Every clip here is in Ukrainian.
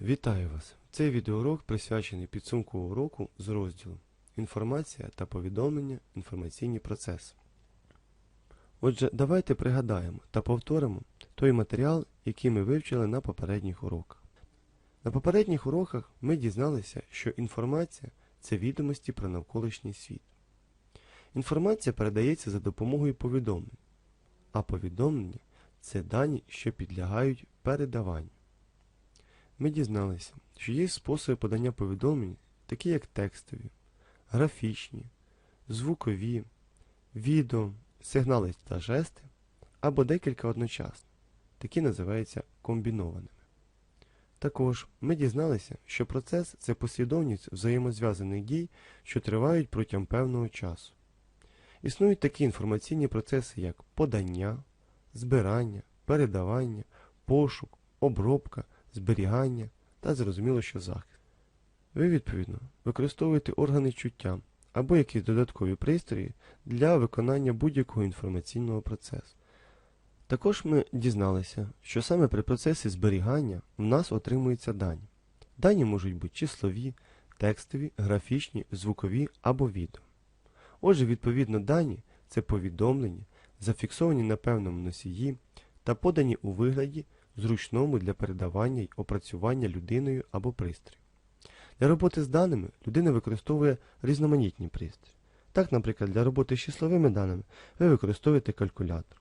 Вітаю вас! Цей відеоурок присвячений підсумку уроку з розділу Інформація та повідомлення, інформаційні процеси. Отже, давайте пригадаємо та повторимо той матеріал, який ми вивчили на попередніх уроках. На попередніх уроках ми дізналися, що інформація це відомості про навколишній світ. Інформація передається за допомогою повідомлень, а повідомлення це дані, що підлягають передаванню. Ми дізналися, що є способи подання повідомлень, такі як текстові, графічні, звукові, відео, сигнали та жести, або декілька одночасно. Такі називаються комбінованими. Також ми дізналися, що процес це послідовність взаємозв'язаних дій, що тривають протягом певного часу. Існують такі інформаційні процеси, як подання, збирання, передавання, пошук, обробка, зберігання та зрозуміло, що захист. Ви, відповідно, використовуєте органи чуття або якісь додаткові пристрої для виконання будь-якого інформаційного процесу. Також ми дізналися, що саме при процесі зберігання в нас отримуються дані. Дані можуть бути числові, текстові, графічні, звукові або відео. Отже, відповідно, дані це повідомлення, зафіксовані на певному носії та подані у вигляді зручному для передавання й опрацювання людиною або пристрою. Для роботи з даними людина використовує різноманітні пристрої. Так, наприклад, для роботи з числовими даними ви використовуєте калькулятор.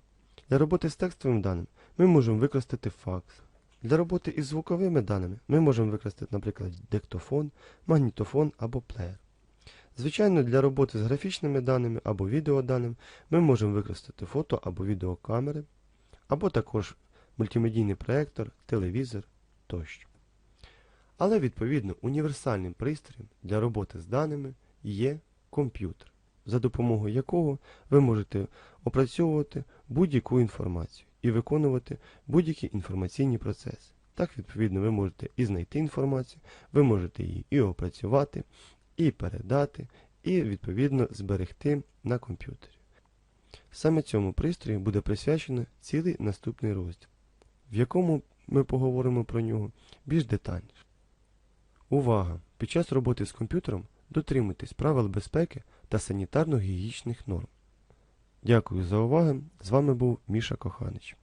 Для роботи з текстовими даними ми можемо використати факс. Для роботи із звуковими даними ми можемо використати, наприклад, диктофон, магнітофон або плеєр. Звичайно, для роботи з графічними даними або відеоданими ми можемо використати фото або відеокамери, або також мультимедійний проектор, телевізор тощо. Але, відповідно, універсальним пристроєм для роботи з даними є комп'ютер, за допомогою якого ви можете опрацьовувати будь-яку інформацію і виконувати будь-які інформаційні процеси. Так, відповідно, ви можете і знайти інформацію, ви можете її і опрацювати, і передати, і, відповідно, зберегти на комп'ютері. Саме цьому пристрою буде присвячено цілий наступний розділ, в якому ми поговоримо про нього більш детальніше. Увага! Під час роботи з комп'ютером дотримуйтесь правил безпеки та санітарно-гігієнічних норм. Дякую за увагу. З вами був Міша Коханич.